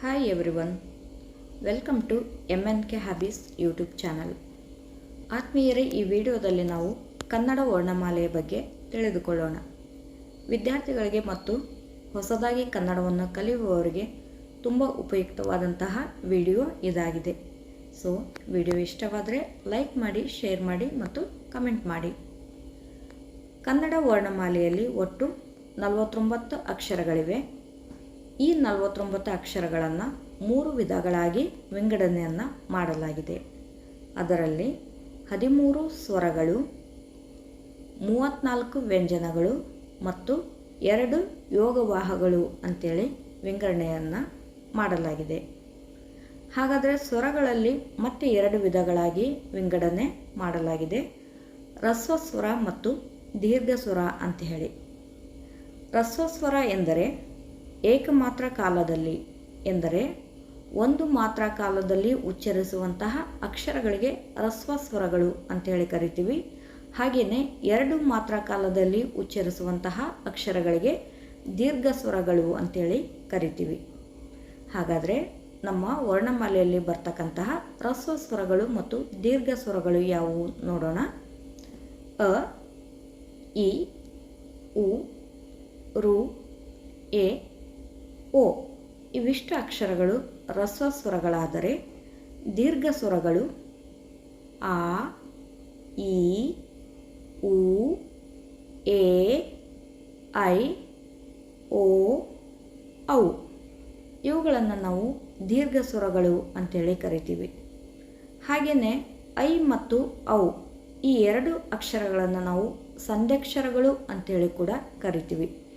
Hi everyone welcome to M N K hobbies YouTube channel ಆತ್ಮೀಯರೇ, ಈ ವಿಡಿಯೋದಲ್ಲಿ ನಾವು ಕನ್ನಡ ವರ್ಣಮಾಲೆಯ ಬಗ್ಗೆ ತಿಳಿದುಕೊಳ್ಳೋಣ. ವಿದ್ಯಾರ್ಥಿಗಳಿಗೆ ಮತ್ತು ಹೊಸದಾಗಿ ಕನ್ನಡವನ್ನು ಕಲಿಯುವವರಿಗೆ ತುಂಬ ಉಪಯುಕ್ತವಾದಂತಹ ವಿಡಿಯೋ ಇದಾಗಿದೆ. ಸೊ ವಿಡಿಯೋ ಇಷ್ಟವಾದರೆ ಲೈಕ್ ಮಾಡಿ ಶೇರ್ ಮಾಡಿ ಮತ್ತು ಕಮೆಂಟ್ ಮಾಡಿ. ಕನ್ನಡ ವರ್ಣಮಾಲೆಯಲ್ಲಿ ಒಟ್ಟು ನಲವತ್ತೊಂಬತ್ತು ಅಕ್ಷರಗಳಿವೆ. ಈ ನಲವತ್ತೊಂಬತ್ತು ಅಕ್ಷರಗಳನ್ನು ಮೂರು ವಿಧಗಳಾಗಿ ವಿಂಗಡಣೆಯನ್ನು ಮಾಡಲಾಗಿದೆ. ಅದರಲ್ಲಿ ಹದಿಮೂರು ಸ್ವರಗಳು ಮೂವತ್ತ್ನಾಲ್ಕು ವ್ಯಂಜನಗಳು ಮತ್ತು ಎರಡು ಯೋಗವಾಹಗಳು ಅಂತೇಳಿ ವಿಂಗಡಣೆಯನ್ನು ಮಾಡಲಾಗಿದೆ. ಹಾಗಾದರೆ ಸ್ವರಗಳಲ್ಲಿ ಮತ್ತೆ ಎರಡು ವಿಧಗಳಾಗಿ ವಿಂಗಡಣೆ ಮಾಡಲಾಗಿದೆ. ರಸ್ವಸ್ವರ ಮತ್ತು ದೀರ್ಘ ಸ್ವರ ಅಂತ ಹೇಳಿ. ರಸ್ವಸ್ವರ ಎಂದರೆ ಏಕಮಾತ್ರ ಕಾಲದಲ್ಲಿ ಎಂದರೆ ಒಂದು ಮಾತ್ರ ಕಾಲದಲ್ಲಿ ಉಚ್ಚರಿಸುವಂತಹ ಅಕ್ಷರಗಳಿಗೆ ರಸ್ವಸ್ವರಗಳು ಅಂತೇಳಿ ಕರಿತೀವಿ. ಹಾಗೆಯೇ ಎರಡು ಮಾತ್ರ ಕಾಲದಲ್ಲಿ ಉಚ್ಚರಿಸುವಂತಹ ಅಕ್ಷರಗಳಿಗೆ ದೀರ್ಘ ಸ್ವರಗಳು ಅಂತೇಳಿ ಕರಿತೀವಿ. ಹಾಗಾದರೆ ನಮ್ಮ ವರ್ಣಮಾಲೆಯಲ್ಲಿ ಬರ್ತಕ್ಕಂತಹ ರಸ್ವ ಸ್ವರಗಳು ಮತ್ತು ದೀರ್ಘ ಸ್ವರಗಳು ಯಾವುವು ನೋಡೋಣ. ಅ, ಇ, ಉ, ರು, ಎ ಓ, ಇವಿಷ್ಟು ಅಕ್ಷರಗಳು ರಸ್ವ ಸ್ವರಗಳಾದರೆ ದೀರ್ಘ ಸ್ವರಗಳು ಆ ಇ ಉ, ಎ, ಐ, ಓ, ಔ. ಇವುಗಳನ್ನು ನಾವು ದೀರ್ಘ ಸ್ವರಗಳು ಅಂತೇಳಿ ಕರಿತೀವಿ. ಹಾಗೆಯೇ ಐ ಮತ್ತು ಔ, ಈ ಎರಡು ಅಕ್ಷರಗಳನ್ನು ನಾವು ಸಂಧ್ಯಾಕ್ಷರಗಳು ಅಂತೇಳಿ ಕೂಡ ಕರಿತೀವಿ.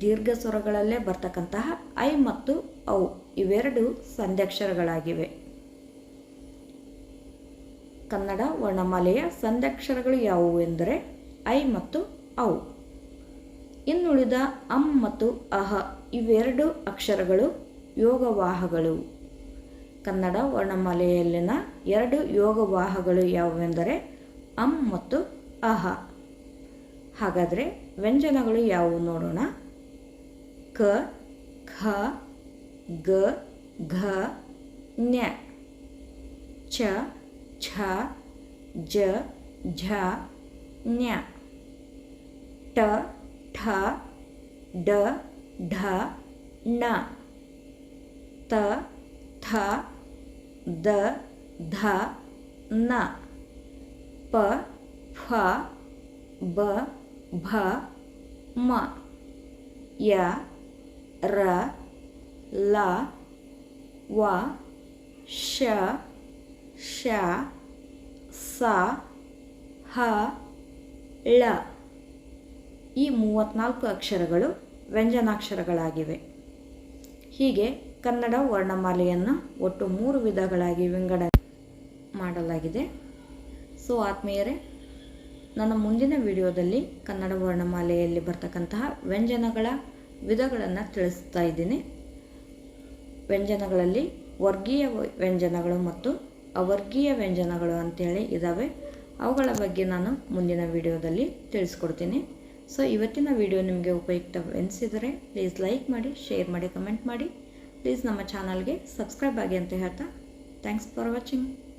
ದೀರ್ಘ ಸ್ವರಗಳಲ್ಲೇ ಬರ್ತಕ್ಕಂತಹ ಐ ಮತ್ತು ಔ ಇವೆರಡು ಸಂಧ್ಯಾಕ್ಷರಗಳಾಗಿವೆ. ಕನ್ನಡ ವರ್ಣಮಾಲೆಯ ಸಂಧ್ಯಾಕ್ಷರಗಳು ಯಾವುವು ಎಂದರೆ ಐ ಮತ್ತು ಔ. ಇನ್ನುಳಿದ ಅಂ ಮತ್ತು ಅಹ ಇವೆರಡು ಅಕ್ಷರಗಳು ಯೋಗವಾಹಗಳು. ಕನ್ನಡ ವರ್ಣಮಾಲೆಯಲ್ಲಿನ ಎರಡು ಯೋಗವಾಹಗಳು ಯಾವುವೆಂದರೆ ಅಂ ಮತ್ತು ಅಹ. ಹಾಗಾದರೆ ವ್ಯಂಜನಗಳು ಯಾವುವು ನೋಡೋಣ. क, ख, ग, घ, ञ। च, छ, ज, झ, ञ। ट, ठ, ड, ढ ण त, थ, द, ध, न। प, फ, ब, भ, म। या ರ, ಲ, ವ, ಶ ಶ, ಸ, ಹ, ಳ. ಈ ಮೂವತ್ತ್ನಾಲ್ಕು ಅಕ್ಷರಗಳು ವ್ಯಂಜನಾಕ್ಷರಗಳಾಗಿವೆ. ಹೀಗೆ ಕನ್ನಡ ವರ್ಣಮಾಲೆಯನ್ನು ಒಟ್ಟು ಮೂರು ವಿಧಗಳಾಗಿ ವಿಂಗಡ ಮಾಡಲಾಗಿದೆ. ಸೊ, ಆತ್ಮೀಯರೇ, ನನ್ನ ಮುಂದಿನ ವಿಡಿಯೋದಲ್ಲಿ ಕನ್ನಡ ವರ್ಣಮಾಲೆಯಲ್ಲಿ ಬರ್ತಕ್ಕಂತಹ ವ್ಯಂಜನಗಳ ವಿಧಗಳನ್ನು ತಿಳಿಸ್ತಾ ಇದ್ದೀನಿ. ವ್ಯಂಜನಗಳಲ್ಲಿ ವರ್ಗೀಯ ವ್ಯಂಜನಗಳು ಮತ್ತು ಅವರ್ಗೀಯ ವ್ಯಂಜನಗಳು ಅಂತೇಳಿ ಇದ್ದಾವೆ ಅವುಗಳ ಬಗ್ಗೆ ನಾನು ಮುಂದಿನ ವಿಡಿಯೋದಲ್ಲಿ ತಿಳಿಸ್ಕೊಡ್ತೀನಿ. ಸೊ, ಇವತ್ತಿನ ವಿಡಿಯೋ ನಿಮಗೆ ಉಪಯುಕ್ತವೆನಿಸಿದರೆ ಪ್ಲೀಸ್ ಲೈಕ್ ಮಾಡಿ, ಶೇರ್ ಮಾಡಿ, ಕಮೆಂಟ್ ಮಾಡಿ. ಪ್ಲೀಸ್ ನಮ್ಮ ಚಾನಲ್ಗೆ ಸಬ್ಸ್ಕ್ರೈಬ್ ಆಗಿ ಅಂತ ಹೇಳ್ತಾ ಥ್ಯಾಂಕ್ಸ್ ಫಾರ್ ವಾಚಿಂಗ್.